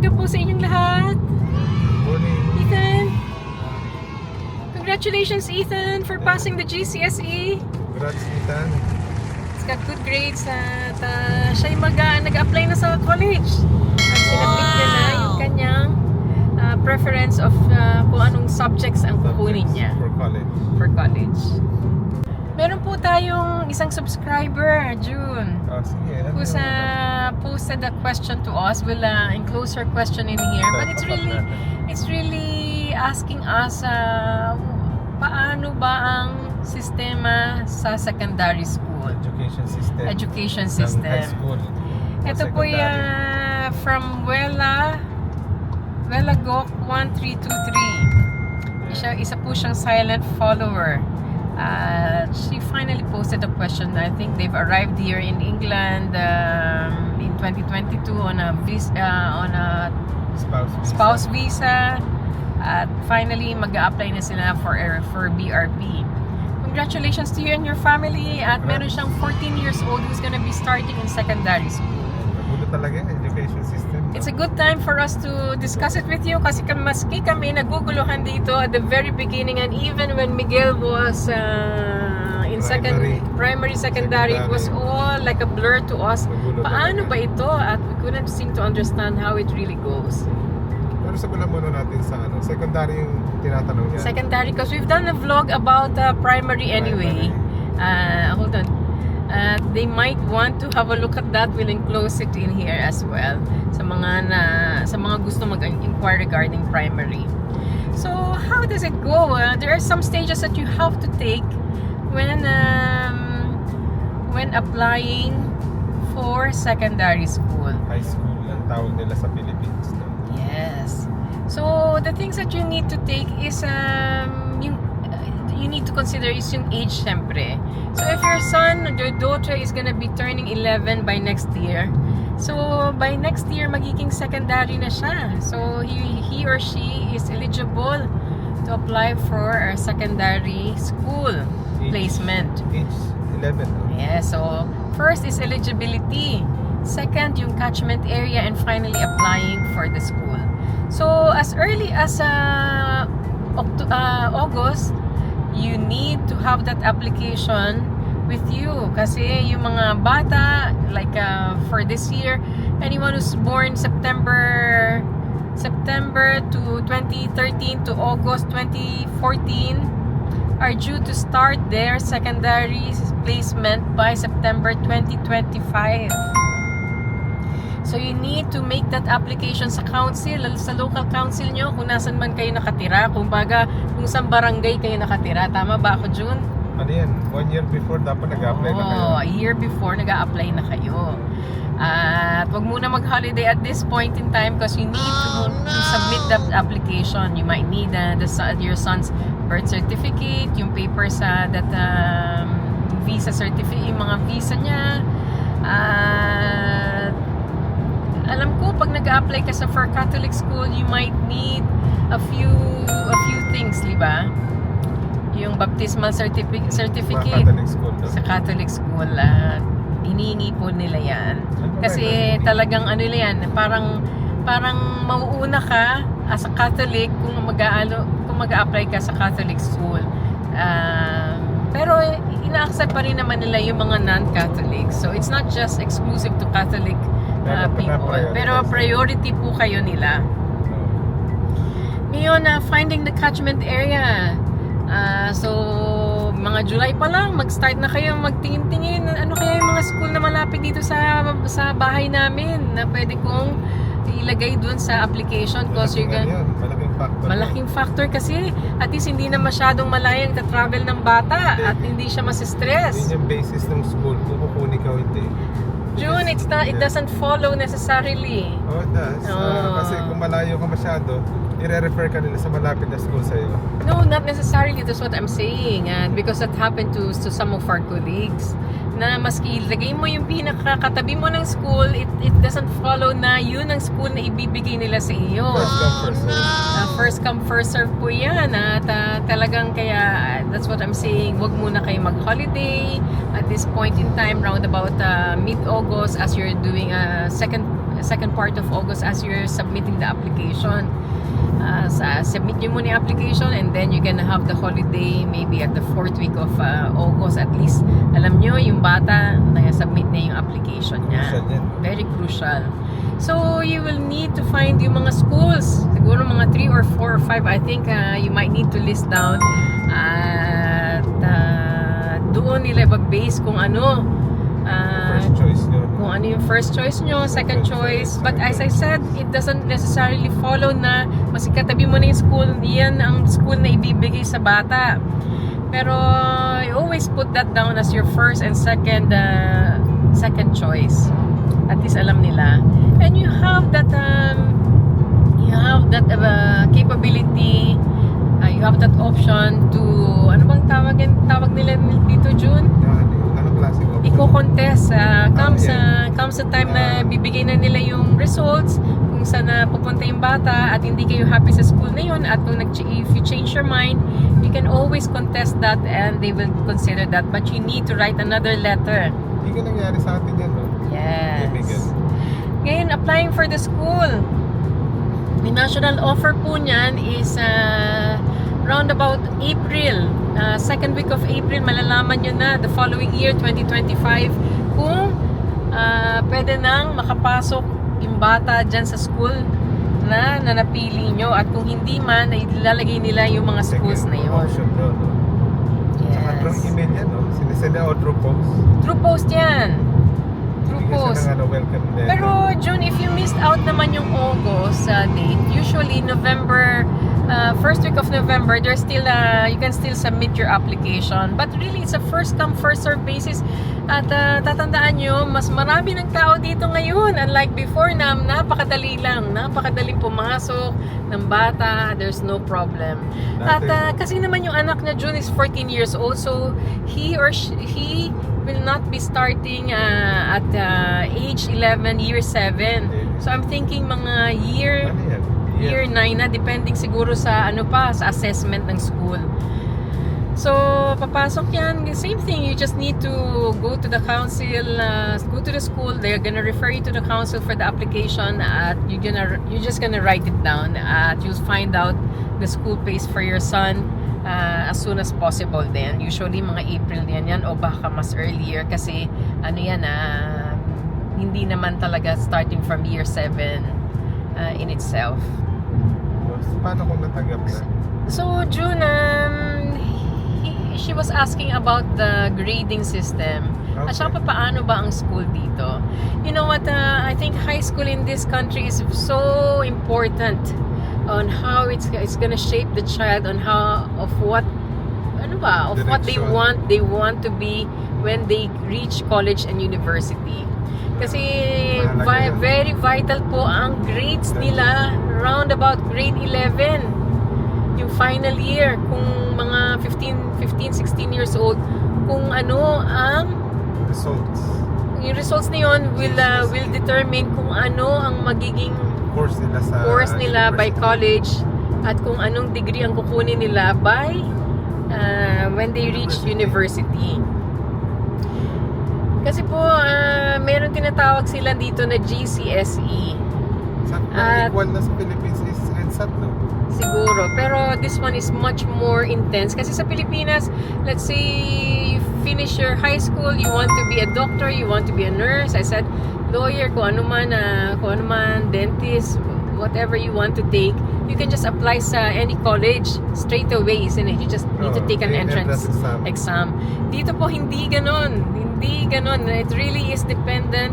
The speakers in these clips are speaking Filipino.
umaga po sa inyong lahat. Morning. Ethan. Congratulations, Ethan, for passing the GCSE. Congrats, Ethan. He's got good grades at uh, siya mag, uh, nag-apply na sa college. At sinabit niya na yung kanyang uh, preference of uh, kung anong subjects ang kukunin niya For college. for college. Meron po tayong isang subscriber, June. Ah, sige. Ano who's yung- uh, posted a question to us. We'll uh, enclose her question in here. But it's really, it's really asking us, uh, paano ba ang sistema sa secondary school? Education system. Education ng system. high school. Ito po secondary. uh, from Wella, Wella Gok 1323. Isa, isa po siyang silent follower. Uh, she finally posted a question. I think they've arrived here in England um, in 2022 on a vis- uh, on a Spouse visa. spouse visa. At finally, mag-a-apply na sila for for BRP. Congratulations to you and your family. At meron siyang 14 years old who's gonna be starting in secondary school. Magulo talaga yung education system. no? It's a good time for us to discuss it with you kasi maski kami naguguluhan dito at the very beginning and even when Miguel was uh, in second primary secondary it was all like a blur to us. Magulo paano ba ito? At we couldn't seem to understand how it really goes. Pero sabihin muna natin sa ano, secondary yung tinatanong niya. secondary because we've done a vlog about uh, primary. anyway. Uh, hold on uh, they might want to have a look at that we'll enclose it in here as well sa mga na sa mga gusto mag-inquire regarding primary so how does it go Uh, there are some stages that you have to take when um, when applying for secondary school High school ang tawag nila sa Philippines. No? Yes. So the things that you need to take is um you need to consider is yung age syempre. So if your son or your daughter is gonna be turning 11 by next year, so by next year magiging secondary na siya. So he he or she is eligible to apply for a secondary school Age- placement. Age 11. No? Yeah, so first is eligibility. Second, yung catchment area and finally applying for the school. So as early as uh, Oct- uh, August, you need to have that application with you kasi yung mga bata like uh, for this year anyone who's born September September to 2013 to August 2014 are due to start their secondary placement by September 2025. So you need to make that application sa council, lalo sa local council nyo, kung nasan man kayo nakatira, kung baga, kung saan barangay kayo nakatira. Tama ba ako, June? Ano yan? One year before dapat nag-apply na kayo. Oo, a year before nag-a-apply na kayo. At wag muna mag-holiday at this point in time because you need to, to submit that application. You might need uh, the, your son's birth certificate, yung papers sa that um, visa certificate, yung mga visa niya. At alam ko pag nag-apply ka sa for Catholic school, you might need a few a few things, di ba? Yung baptismal certificate Mga certificate Catholic school. No? sa Catholic school uh, iniingi po nila yan Ano kasi talagang ano nila yan parang parang mauuna ka as a Catholic kung mag-aalo kung mag-apply ka sa Catholic school Ah, pero ina-accept pa rin naman nila yung mga non-Catholic so it's not just exclusive to Catholic uh, people pero priority po kayo nila ngayon, na finding the catchment area. Ah, so, mga July pa lang, mag-start na kayo magtingin-tingin. Ano kaya yung mga school na malapit dito sa sa bahay namin na pwede kong ilagay dun sa application because you're Malaking gonna, yan, Malaking factor. malaking factor kasi at least hindi na masyadong malayang ka-travel ng bata at hindi siya Yun masistress. yung basis ng school kung kukunin ka hindi. June, it's not, it doesn't follow necessarily. Oh, it does. Ah, Oh. kasi kung malayo ka masyado, i-refer ka nila sa malapit na school sa'yo. No, not necessarily. That's what I'm saying. And because that happened to to some of our colleagues na maski ilagay mo yung pinakakatabi mo ng school, it, it doesn't follow na yun ang school na ibibigay nila sa iyo. First come, first serve. First come, first serve po yan. At uh, talagang kaya, that's what I'm saying, wag muna kayo mag-holiday at this point in time, round about uh, mid-August as you're doing a second the second part of August as you're submitting the application. Uh, sa, submit nyo muna yung application and then you're gonna have the holiday maybe at the fourth week of uh, August. At least alam nyo yung bata na submit na yung application niya. Very crucial. So you will need to find yung mga schools. Siguro mga 3 or 4 or 5 I think uh, you might need to list down at uh, doon nila base kung ano uh, First choice nyo. Ano yung first choice nyo, second choice. But as I said, it doesn't necessarily follow na masikatabi mo na yung school, yan ang school na ibibigay sa bata. Pero you always put that down as your first and second uh, second choice. At least alam nila. And you have that um, you have that uh, capability uh, you have that option to ano bang tawag tawag nila dito June? Klaseng option? i-contest uh, come Ah, sa come sa time na bibigay na nila yung results kung saan na pupunta yung bata at hindi kayo happy sa school na yun at kung nag if you change your mind you can always contest that and they will consider that but you need to write another letter Hindi ka nangyari sa atin yan, no? Kaibigan. yes ngayon applying for the school the national offer po niyan is uh, round about April uh, second week of April malalaman nyo na the following year 2025 kung uh, pwede nang makapasok yung bata dyan sa school na nanapili nyo at kung hindi man ay ilalagay nila yung mga schools na yun option doon, no? Saka through yes. email yan, no? Sinisend o through post. through post yan through post ng ano, welcome letter. Pero June, if you missed out naman yung August sa date, usually November, uh, first week of November, there's still, uh, you can still submit your application. But really, it's a first come, first serve basis. At uh, tatandaan nyo, mas marami ng tao dito ngayon. Unlike before na napakadali lang, napakadaling pumasok ng bata, there's no problem. At uh, kasi naman yung anak niya, June, is 14 years old. So, he or she, he will not be starting uh, at uh, age 11, year 7. So, I'm thinking mga year Ano? Year 9 na depending siguro sa ano pa sa assessment ng school. So, papasok yan. Same thing, you just need to go to the council, uh, go to the school. They're gonna refer you to the council for the application. At you're gonna, you're just gonna write it down. At you'll find out the school pays for your son uh, as soon as possible. Then, usually mga April yan yan o baka mas earlier kasi ano yan ah, hindi naman talaga starting from year 7 uh, in itself. Paano kung natanggap na? So June, um, he- she was asking about the grading system. At Okay. saka pa, paano ba ang school dito? You know what, uh, I think high school in this country is so important on how it's it's gonna shape the child on how of what ano ba of what they Direction. want they want to be when they reach college and university kasi vi- very vital po ang grades nila round about grade 11 yung final year kung mga 15 15 16 years old kung ano ang Results. yung results na yun will uh, will determine kung ano ang magiging Course nila sa course nila by college at kung anong degree ang kukunin nila by uh, when they reach university. Kasi po, uh, meron tinatawag sila dito na GCSE. At- equal na sa Philippines is EDSAT, no? Siguro. Pero this one is much more intense. Kasi sa Pilipinas, let's say you finish your high school, you want to be a doctor, you want to be a nurse. I said, lawyer, kung ano man, ah, kung ano man, dentist, whatever you want to take, you can just apply sa any college straight away, isn't it? You just need to Oo, take an entrance exam. exam. Dito po, hindi ganon. Hindi ganon. It really is dependent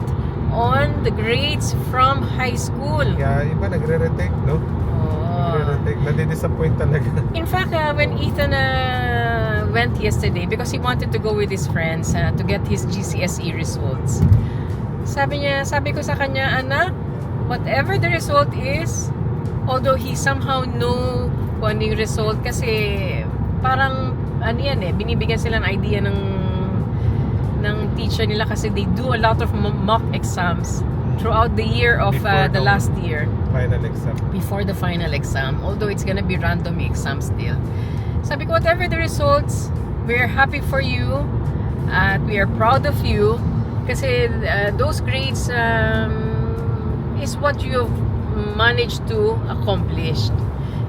on the grades from high school. Kaya iba nagre-retake, no? Oh. Nagre-retake. Nadi-disappoint talaga. In fact, uh, when Ethan uh, went yesterday, because he wanted to go with his friends uh, to get his GCSE results, sabi niya, sabi ko sa kanya, anak, whatever the result is, although he somehow know kung ano yung result, kasi parang, ano yan eh, binibigyan sila ng idea ng ng teacher nila kasi they do a lot of mo- mock exams throughout the year of uh, the- last year Final exam. before the final exam although it's gonna be random exam still sabi ko whatever the results we're happy for you at we are proud of you kasi uh, those grades um, is what you've managed to accomplish.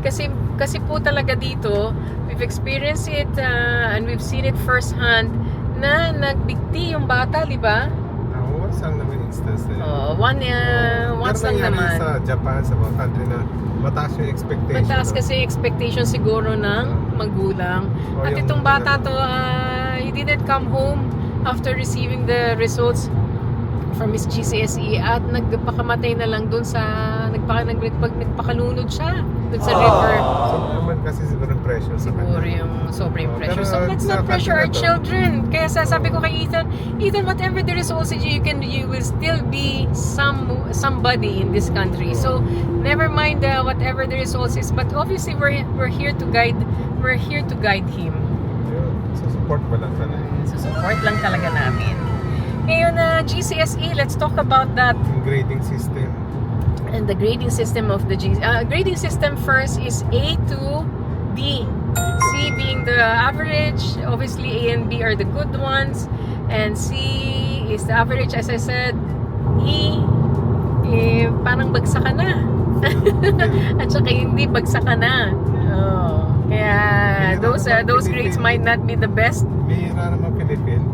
Kasi kasi po talaga dito, we've experienced it uh, and we've seen it firsthand na nagbigti yung bata, di ba? Once lang naman instance na yun. Oh, one uh, once lang nangyari naman. sa Japan, sa mga country na mataas yung expectation. Mataas kasi expectation siguro ng magulang. At yung- itong bata to, uh, he didn't come home after receiving the results from his GCSE at nagpakamatay na lang dun sa nagpaka, nagpag, nagpakalunod siya dun sa river. So, naman kasi siguro pressure sa Siguro kanya. yung sobrang Oh, pressure. pero So let's sa not pressure our to- children. Kaya sasabi ko kay Ethan, Ethan, whatever the results that you can, you will still be some somebody in this country. So never mind uh, whatever the results is. But obviously we're we're here to guide. We're here to guide him. Yun. So, support mo lang talaga. So support lang talaga namin. Ngayon na GCSE, E, let's talk about that grading system. and the grading system of the G. Uh, grading system first is A to D. C being the average, obviously A and B are the good ones, and C is the average, as I said. E, eh, parang bagsak ka na. At saka hindi, bagsak ka na. Oh. Kaya those uh, those grades might not be the best Philippine.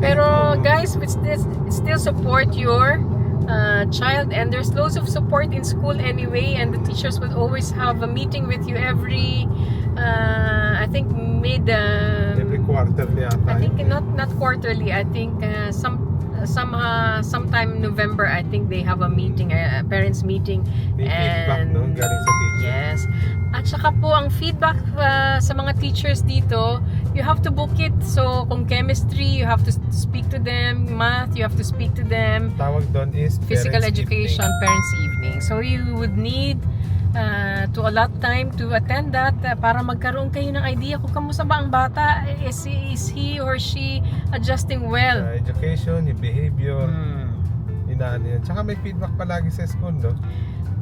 Pero guys, we still, still support your uh, child and there's loads of support in school anyway and the teachers will always have a meeting with you every uh, I think mid uh, Every quarter niya ata. I think eh. not not quarterly I think uh, some some uh, sometime November I think they have a meeting a parents meeting May feedback, no? Galing sa teacher. Yes. At saka po ang feedback uh, sa mga teachers dito, you have to book it. So kung chemistry, you have to speak to them. Math, you have to speak to them. Tawag doon is Physical parents' education, evening. parents evening. So you would need uh, to allot time to attend that uh, para magkaroon kayo ng idea kung kamusta ba ang bata. Is, is he or she adjusting well? Uh, education, yung behavior, Hmm. inaano yan. Tsaka may feedback palagi sa school, no?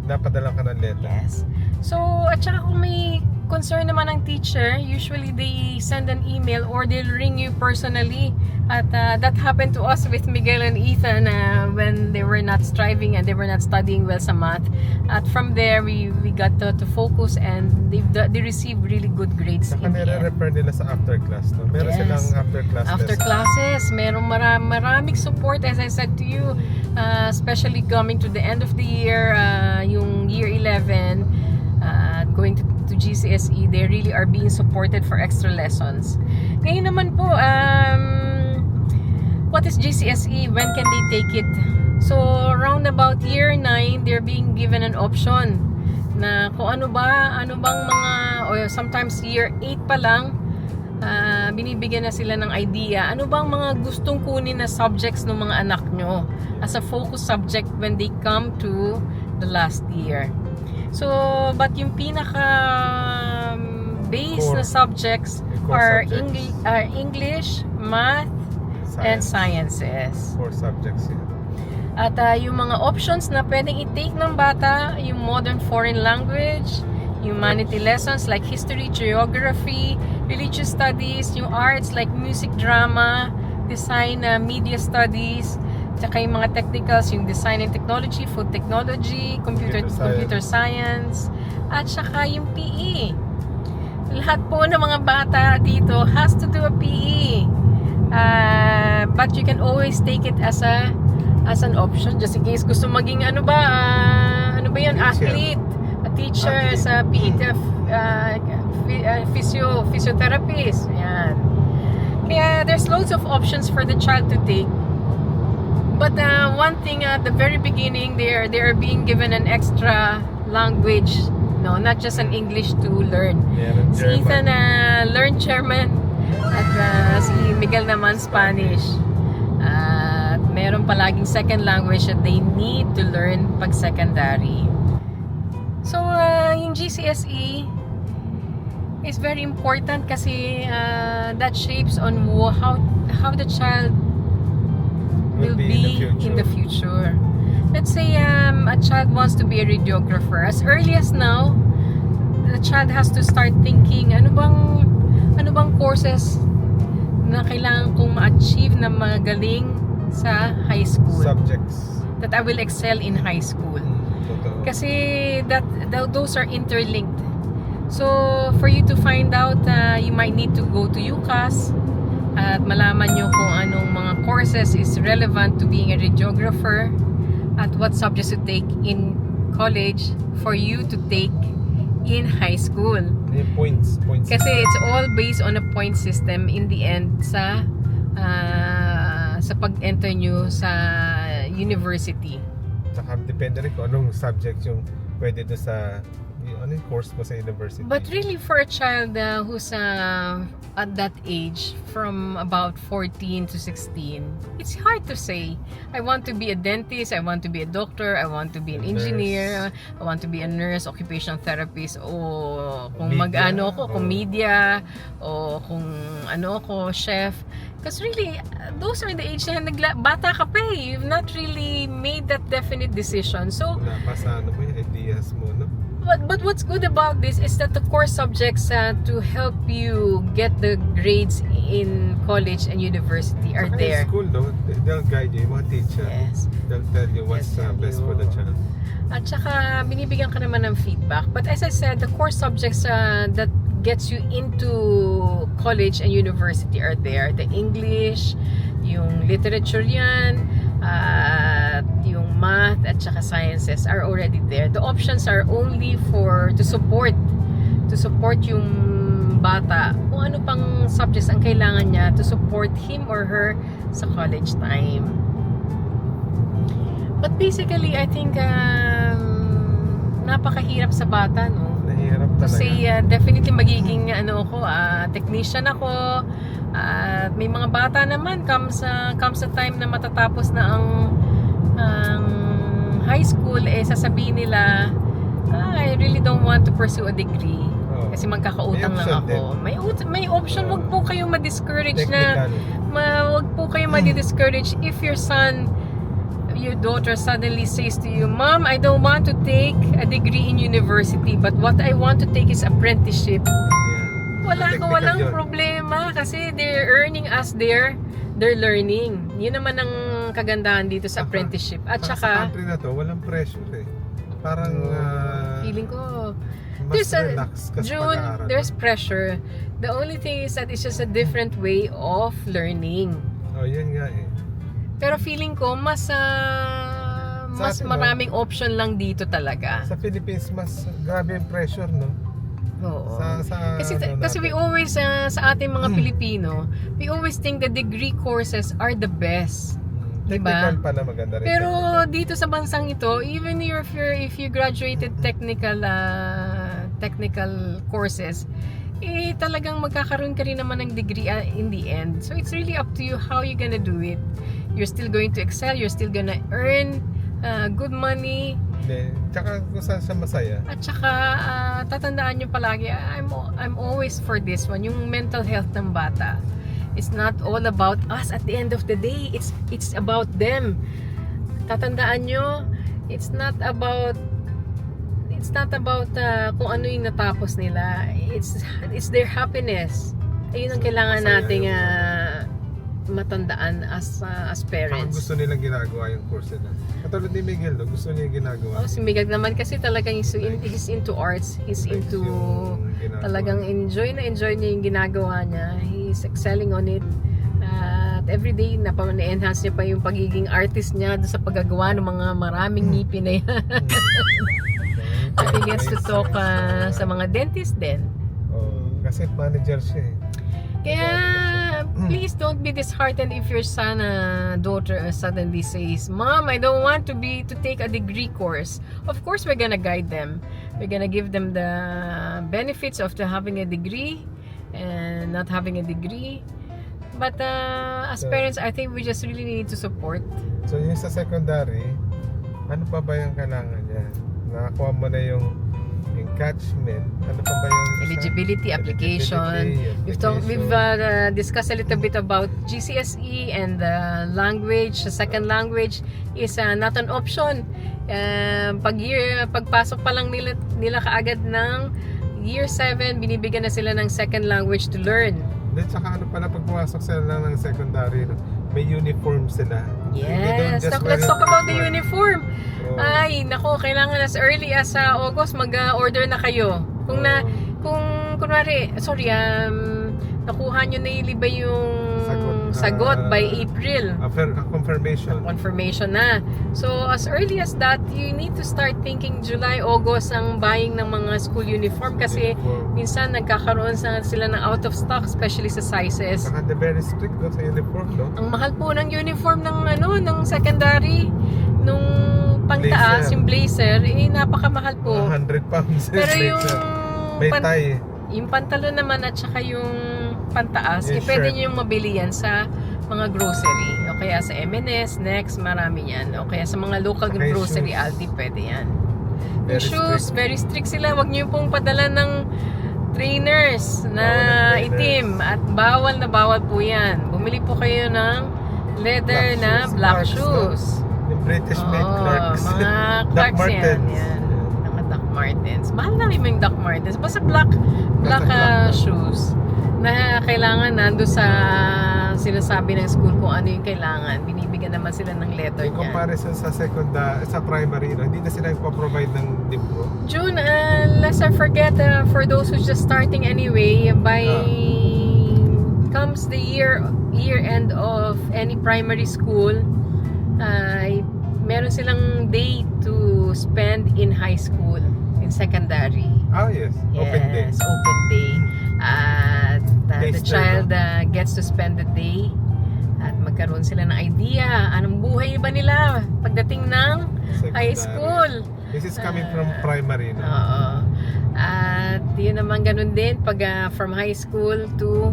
Napadala ka ng letter. Yes. So, at saka kung may concern naman ng teacher, usually they send an email or they'll ring you personally. At uh, that happened to us with Miguel and Ethan uh, when they were not striving and they were not studying well sa math. At from there, we, we got to, to focus and they, they received really good grades Saka in the end. nire-refer nila sa after class, no? Meron Yes. silang after class After lesson. classes, merong mara- maraming support as I said to you, uh, especially coming to the end of the year, uh, yung year 11, uh, going to, to GCSE, they really are being supported for extra lessons. Ngayon naman po, um, what is GCSE? When can they take it? So, around about year 9, they're being given an option na kung ano ba, ano bang mga, or sometimes year 8 pa lang, ah, binibigyan na sila ng idea. Ano bang mga gustong kunin na subjects ng mga anak nyo as a focus subject when they come to the last year. So, but yung pinaka um, base Core. na subjects core are, subjects. Engli- are English, Math, and Sciences. Four subjects yun. At ah, yung mga options na pwedeng i-take ng bata, yung modern foreign language, humanity lessons like history, geography, religious studies, yung arts like music, drama, design, ah, media studies, tsaka yung mga technicals, yung design and technology, food technology, computer, Computer computer science, at saka yung PE. Lahat po ng mga bata dito has to do a PE. Uh, but you can always take it as a as an option just in case gusto maging ano ba ah, ano ba yun Teacher. athlete a teacher Athlete. sa PE tef- uh, phy- uh, physio physiotherapist yan kaya there's loads of options for the child to take but uh, one thing at the very beginning they are they are being given an extra language no not just an English to learn Meron Si. Ethan na learn German at uh, si Miguel naman Spanish. At meron palaging second language that they need to learn pag secondary. So, uh, yung GCSE is very important kasi uh, that shapes on how how the child will be in the future. Let's say um, a child wants to be a radiographer. As early as now, the child has to start thinking, ano bang ano bang courses na kailangan kong ma-achieve na magaling sa high school. Subjects. that I will excel in high school. Totoo. Kasi that, tho- those are interlinked. So, for you to find out, uh, you might need to go to UCAS at malaman nyo kung anong mga courses is relevant to being a radiographer at what subjects to take in college for you to take in high school. Yung points. Points. Kasi it's all based on a point system in the end sa ah, sa pag-enter nyo sa university. Tsaka depende rin kung anong subject yung pwede doon sa ano yung course mo sa university. But really for a child uh, who's uh, at that age from about 14 to 16 it's hard to say. I want to be a dentist I want to be a doctor I want to be an A engineer I want to be a nurse occupational therapist o kung mag-ano ko kung o- media o kung ano ko chef. Because really those are the age na nagla- bata ka pa eh. You've not really made that definite decision. So Wala pa sa ano mo yung ideas mo, no? But, but what's good about this is that the core subjects uh, to help you get the grades in college and university are yung there. school, no? They- They'll guide you, mga teacher. Yes. They'll tell you what's Yes, uh, best for the child. At saka binibigyan ka naman ng feedback. But as I said, the core subjects uh, that gets you into college and university are there. The English, yung literature yan, yung math at saka sciences are already there. The options are only for to support to support yung bata kung ano pang subjects ang kailangan niya to support him or her sa college time. But basically, I think um, napakahirap sa bata, no? Nahihirap talaga. Kasi uh, definitely magiging ano ako, ah, technician ako. At may mga bata naman comes sa comes sa time na matatapos na ang ang high school eh sasabihin nila ah, I really don't want to pursue a degree Oo. kasi magkakautang lang ako. May may option, wag po kayong ma-discourage na ma, wag po kayong ma-discourage if your son your daughter suddenly says to you, Mom, I don't want to take a degree in university, but what I want to take is apprenticeship. Wala Technical walang problema kasi they're earning as their they're learning. Yun naman ang kagandahan dito sa apprenticeship. At Saka sa country na to, walang pressure eh. Parang ah, feeling ko, there's a- June, there's pressure. The only thing is that it's just a different way of learning. Oh, yun nga eh. Pero feeling ko, mas Sa mas atin, no? maraming option lang dito talaga. Sa Philippines, mas grabe yung pressure, no? Oo. Sa, sa, Kasi, ano kasi we always, ah, sa ating mga. Pilipino, we always think the degree courses are the best. Diba? Technical pala maganda rin. Pero technical. dito sa bansang ito, even if you're if you graduated technical uh, technical courses, eh talagang magkakaroon ka rin naman ng degree uh, in the end. So it's really up to you how you gonna do it. You're still going to excel, you're still gonna earn uh, good money, Hindi. Tsaka kung saan siya masaya. at saka ah, tatandaan nyo palagi, I'm, I'm always for this one, yung mental health ng bata. It's not all about us at the end of the day. It's it's about them. Tatandaan nyo, it's not about it's not about ah, kung ano yung natapos nila. It's it's their happiness. Ayun ang kailangan nating ah, matandaan as ah, as parents. gusto nilang ginagawa yung course nila. Katulad ni Miguel, no? gusto niya ginagawa. Oh, si Miguel naman kasi talagang he's, in, he's into arts. He's into talagang enjoy na enjoy niya yung ginagawa niya. He's excelling on it. At every day, napa- na-enhance niya pa yung pagiging artist niya sa paggagawa ng mga maraming Hmm. ngipin na yan. At he gets to talk uh, sa mga dentist din. Oh, kasi manager siya eh. Kaya, please don't be disheartened if your son uh, daughter uh, suddenly says, Mom, I don't want to be to take a degree course. Of course, we're gonna guide them. We're gonna give them the benefits of the having a degree and not having a degree. But uh, as So- parents, I think we just really need to support. So yung sa secondary, ano pa ba yung kailangan niya? Nakakuha mo na yung catchment. Ano pa ba yung? Eligibility application. Eligibility, We've, talked, we've application. uh, discussed a little bit about GCSE and the language. The second language is uh, not an option. Uh, pag year, pagpasok pa lang nila, nila kaagad ng year 7, binibigyan na sila ng second language to learn. Then, tsaka ano pala, pag pumasok sila lang ng secondary, no, may uniform sila. Yes. wear let's talk about the for- uniform. Oo. Ay, nako, kailangan as early as sa August mag-order na kayo. Kung na, Oo. kung kunwari, sorry, um, nakuha nyo na iliba yung Sagot, sagot, ah, by April. After a confirmation. Confirmation na. So, as early as that, you need to start thinking July, August ang buying ng mga school uniform kasi Uniform. minsan nagkakaroon sa sila ng out of stock, especially sa sizes. Saka they're very strict no, sa uniform, no? Ang mahal po ng uniform ng ano, ng secondary, nung pangtaas, Blazer. yung blazer, eh napakamahal po. Mga 100 pounds. Pero yung. May pan- tie. yung pantalon naman at saka yung pantaas, eh, Yung pwede shirt. nyo yung mabili yan sa mga grocery. O kaya sa M&S, Next, marami yan. O kaya sa mga local yung grocery, shoes. Aldi, pwede yan. Very shoes, strict. very strict sila. Huwag nyo pong padala ng trainers na Bawal itim at bawal na bawal po yan. Bumili po kayo ng leather Black na shoes, black Clarks, no? shoes. Yung British made Clarks. mga Clarks yan. Yan. Mga Doc Martens. Mahal na rin yung Doc Martens. Basta black, black, black ah, lang. shoes na kailangan nando sa sinasabi ng school kung ano yung kailangan. Binibigyan naman sila ng letter In niya. comparison sa secondary, sa primary, no, hindi na sila nagpo-provide ng libro. June, uh, let's not forget uh, for those who's just starting anyway, by comes the year year end of any primary school, ay meron silang day to spend in high school, in secondary. Ah, yes. Open day. Yes, open day. At uh, the child uh, gets to spend the day at magkaroon sila ng idea anong buhay ba nila pagdating ng high Secondary. school. This is coming from Ah. primary, no? Oo. At yun naman ganun din pag uh, from high school to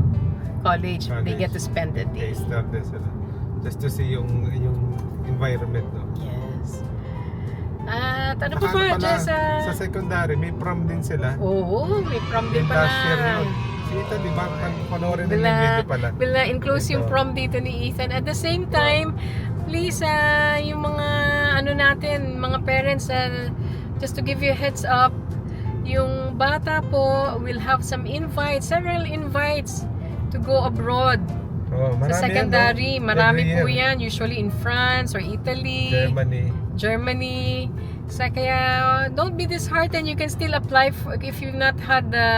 college, they College. get to spend the day. Start din sila. Just to see yung yung environment, no? Yes. At ano pa ba, ano pala, sa secondary, may prom din sila. Oo, may prom din pala. last year yun. Sita, di ba? Panoorin ng Bila, video pala. bila include yung Ito. prom dito ni Ethan. At the same time, please, ah, yung mga ano natin, mga parents, ah, just to give you a heads up, yung bata po will have some invites, several invites to go abroad. Oh, sa secondary, yan, no? marami po yan. Usually in France or Italy. Germany. Germany. Sa kaya don't be disheartened. You can still apply for, if you've not had the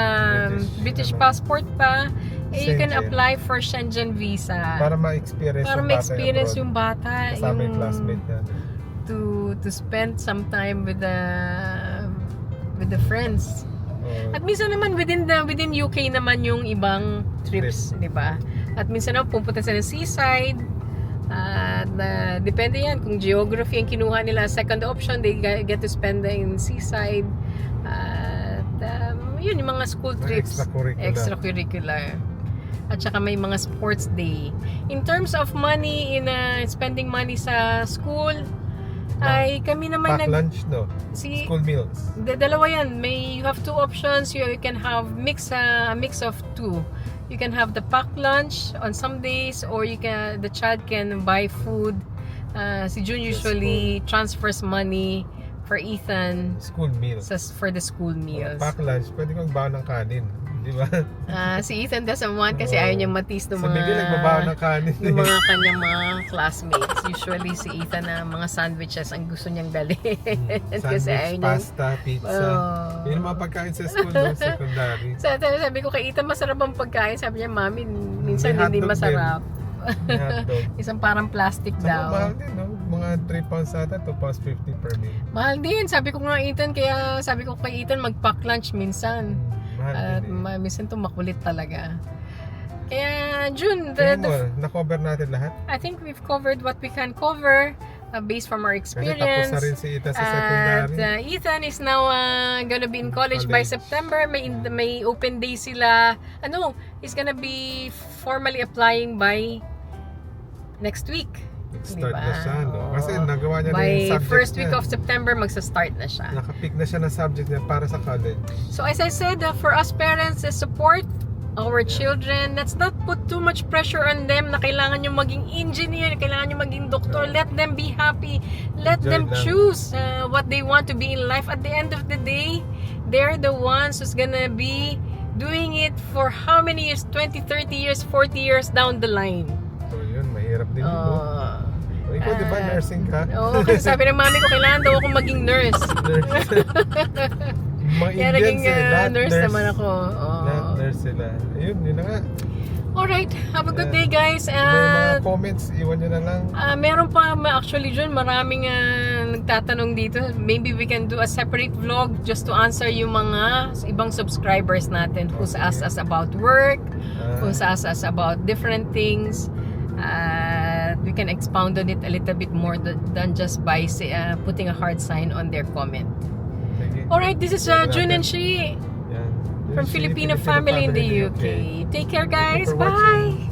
British, British, ano. passport pa. Eh, you can apply for Shenzhen visa. Para ma-experience Para yung may bata experience abroad. yung bata. Kasama yung classmate niya. to to spend some time with the with the friends. Oh, At minsan naman within the within UK naman yung ibang trips, 'di ba? At minsan naman pupunta sa seaside. At uh, depende yan kung geography ang kinuha nila second option, they get to spend in seaside. At um, yun yung mga school trips, extracurricular. extracurricular. At saka may mga sports day. In terms of money in uh, spending money sa school, ay kami naman Pack nag lunch, no? si School meals. The dalawa yan. May you have two options. You, you can have mix uh, a mix of two. You can have the packed lunch on some days or you can the child can buy food. Uh, si June usually transfers money for Ethan School meals. sa, for the school meals. Pack lunch, pwede kang baon ng kanin. Di ba? Ah, si Ethan doesn't want kasi Oo. ayaw niya matis ng Sa mga Miguel, nagbabaon ng kanin. ng eh. mga kanyang mga classmates. Usually si Ethan na mga sandwiches ang gusto niyang dalhin. kasi ayaw Sandwich, niya pasta, pizza. Oh. Yun yung mga pagkain sa school, no? Secondary. Sa sabi ko kay Ethan, masarap ang pagkain. Sabi niya, Mami, minsan May hindi hotdog masarap. May hotdog. Isang parang plastic Saka daw. mahal din, no? Mga 3 pounds ata, 2 pounds 50 per meal. Mahal din. Sabi ko nga Ethan, kaya sabi ko kay Ethan, mag-pack lunch minsan. Mahal At din eh. minsan to makulit talaga. Kaya June, the, the- na-cover natin lahat. I think we've covered what we can cover uh, based from our Kasi tapos experience. na rin si Ita sa At secondary. uh, Ethan is now uh, gonna be in college, by College. September. May may open day sila. Ano, he's gonna be formally applying by next week. Start diba? na siya, no? Kasi Oo. nagawa niya na By yung subject first week niya. of September, magsa-start na siya. Nakapick na siya ng subject niya para sa college. So as I said, uh, for us parents, uh, support our children. Let's not put too much pressure on them na kailangan nyo maging engineer, kailangan nyo maging doktor. Let them be happy. Let Enjoy them lang. choose uh, what they want to be in life. At the end of the day, they're the ones who's gonna be doing it for how many years? 20, 30 years, 40 years down the line. Mahirap din yun, no? Uh, So, ko, di ba, Ah. nursing ka? Oo, kasi sabi ng mami ko, kailangan daw akong maging nurse. Nurse. Kaya naging ah, lahat nurse, naman ako. Oo. Lahat nurse sila. Ayun, yun na nga. Alright, have a good day guys. May mga And comments, iwan nyo na lang. ah, meron pa actually dyan, maraming ah, nagtatanong dito. Maybe we can do a separate vlog just to answer yung mga ibang subscribers natin who's Okay. asked us about work, Ah, who's asked us about different things. We can expound on it a little bit more th- than just by say, uh, putting a hard sign on their comment. sige. Alright, this is uh, natin. and She Yan. from si Filipino family in the UK. Take care guys. for watching. Bye.